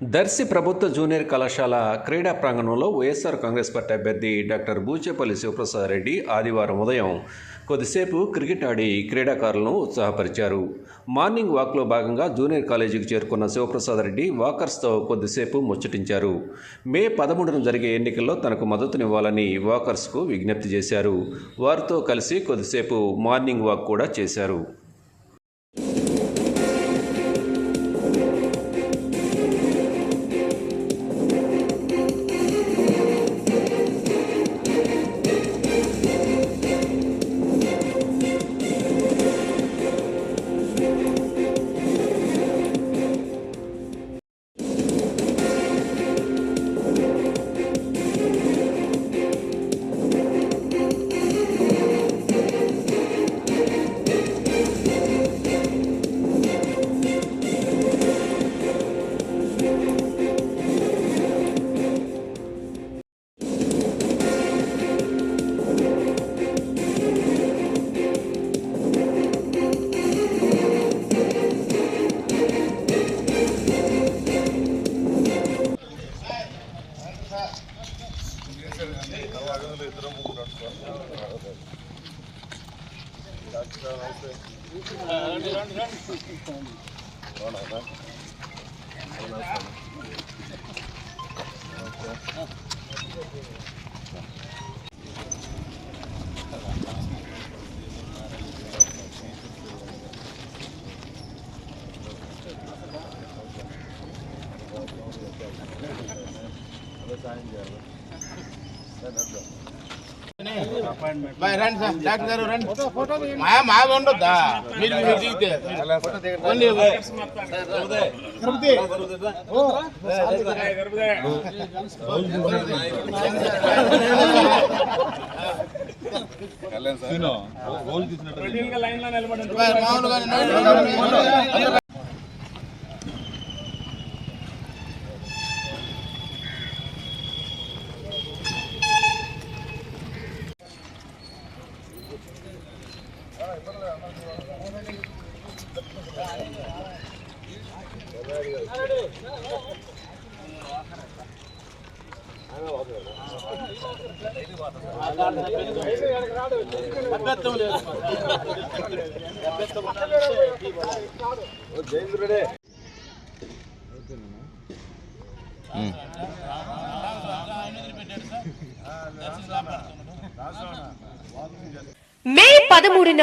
దర్శి ప్రభుత్వ జూనియర్ కళాశాల క్రీడా ప్రాంగణంలో వైఎస్ఆర్ కాంగ్రెస్ పార్టీ అభ్యర్థి డాక్టర్ బూచేపల్లి శివప్రసాద్ రెడ్డి ఆదివారం ఉదయం కొద్దిసేపు క్రికెట్ ఆడి క్రీడాకారులను ఉత్సాహపరిచారు. మార్నింగ్ వాక్లో భాగంగా జూనియర్ కాలేజీకి చేరుకున్న శివప్రసాద్ రెడ్డి వాకర్స్తో కొద్దిసేపు ముచ్చటించారు. మే పదమూడున జరిగే ఎన్నికల్లో తనకు మద్దతునివ్వాలని వాకర్స్కు విజ్ఞప్తి చేశారు. వారితో కలిసి కొద్దిసేపు మార్నింగ్ వాక్ కూడా చేశారు. రండి సార్ డాక్టర్ గారు రండి మా మా ఉండొద్దా మీరు మీరు దిగితే. తిరుపతి. ఓ. బాయ్, మామూలుగానే నోటి- అభ్యర్థం లేదు మే పదమూడున